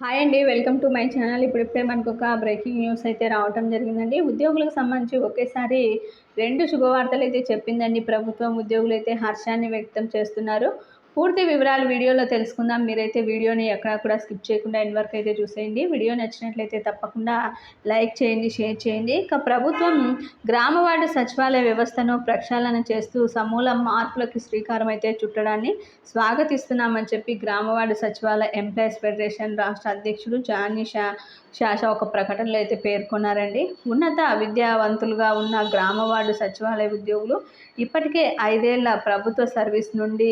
Hi అండి welcome to my channel. ఇప్పుడిప్పుడే మనకు ఒక బ్రేకింగ్ న్యూస్ అయితే రావటం జరిగిందండి. ఉద్యోగులకు సంబంధించి ఒకేసారి రెండు శుభవార్తలు అయితే చెప్పిందండి ప్రభుత్వం. ఉద్యోగులు అయితే హర్షాన్ని వ్యక్తం చేస్తున్నారు. పూర్తి వివరాలు వీడియోలో తెలుసుకుందాం. మీరైతే వీడియోని ఎక్కడా కూడా స్కిప్ చేయకుండా ఎండ్ వరకు అయితే చూసేయండి. వీడియో నచ్చినట్లయితే తప్పకుండా లైక్ చేయండి షేర్ చేయండి. ఇక ప్రభుత్వం గ్రామ వార్డు సచివాలయ వ్యవస్థను ప్రక్షాళన చేస్తూ సమూల మార్పులకు శ్రీకారం అయితే చుట్టడాన్ని స్వాగతిస్తున్నామని చెప్పి గ్రామ వార్డు సచివాలయ ఎంప్లాయీస్ ఫెడరేషన్ రాష్ట్ర అధ్యక్షుడు జానీ షా శాష ఒక ప్రకటనలో అయితే పేర్కొన్నారండి. ఉన్నత విద్యావంతులుగా ఉన్న గ్రామ వార్డు సచివాలయ ఉద్యోగులు ఇప్పటికే ఐదేళ్ళ ప్రభుత్వ సర్వీస్ నుండి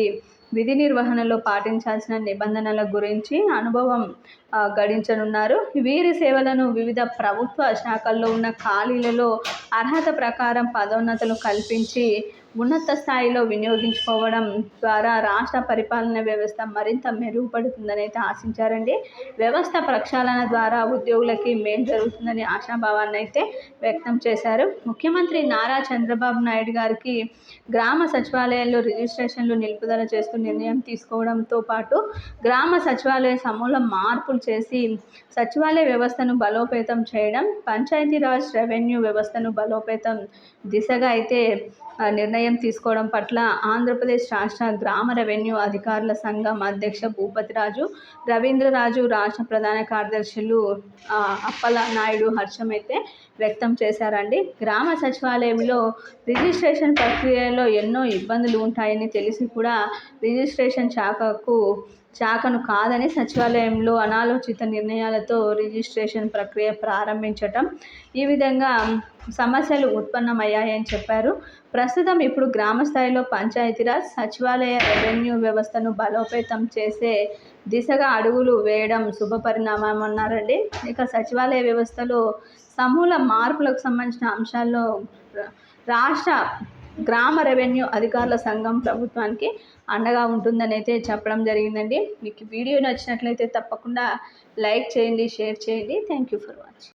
విధి నిర్వహణలో పాటించాల్సిన నిబంధనల గురించి అనుభవం గడించనున్నారు. వీరి సేవలను వివిధ ప్రభుత్వ శాఖల్లో ఉన్న ఖాళీలలో అర్హత ప్రకారం పదోన్నతులు కల్పించి ఉన్నత స్థాయిలో వినియోగించుకోవడం ద్వారా రాష్ట్ర పరిపాలన వ్యవస్థ మరింత మెరుగుపడుతుందని అయితే ఆశించారండి. వ్యవస్థ ప్రక్షాళన ద్వారా ఉద్యోగులకి మేలు జరుగుతుందని ఆశాభావాన్ని అయితే వ్యక్తం చేశారు. ముఖ్యమంత్రి నారా చంద్రబాబు నాయుడు గారికి గ్రామ సచివాలయాల్లో రిజిస్ట్రేషన్లు నిలుపుదల చేస్తూ నిర్ణయం తీసుకోవడంతో పాటు గ్రామ సచివాలయ సమూల మార్పులు చేసి సచివాలయ వ్యవస్థను బలోపేతం చేయడం పంచాయతీరాజ్ రెవెన్యూ వ్యవస్థను బలోపేతం దిశగా అయితే నిర్ణయం తీసుకోవడం పట్ల ఆంధ్రప్రదేశ్ రాష్ట్ర గ్రామ రెవెన్యూ అధికారుల సంఘం అధ్యక్ష భూపతిరాజు రవీంద్రరాజు రాష్ట్ర ప్రధాన కార్యదర్శులు అప్పల నాయుడు హర్షం అయితే వ్యక్తం చేశారండి. గ్రామ సచివాలయంలో రిజిస్ట్రేషన్ ప్రక్రియలో ఎన్నో ఇబ్బందులు ఉంటాయని తెలిసి కూడా రిజిస్ట్రేషన్ శాఖకు శాఖను కాదని సచివాలయంలో అనాలోచిత నిర్ణయాలతో రిజిస్ట్రేషన్ ప్రక్రియ ప్రారంభించటం ఈ విధంగా సమస్యలు ఉత్పన్నమయ్యాయని చెప్పారు. ప్రస్తుతం ఇప్పుడు గ్రామ స్థాయిలో పంచాయతీరాజ్ సచివాలయ రెవెన్యూ వ్యవస్థను బలోపేతం చేసే దిశగా అడుగులు వేయడం శుభపరిణామం అన్నారండి ఇక సచివాలయ వ్యవస్థలో సమూల మార్పులకు సంబంధించిన అంశాల్లో రాష్ట్ర గ్రామ రెవెన్యూ అధికారుల సంఘం ప్రభుత్వానికి అండగా ఉంటుందని అయితే చెప్పడం జరిగిందండి. మీకు వీడియో నచ్చినట్లయితే తప్పకుండా లైక్ చేయండి షేర్ చేయండి. Thank you for watching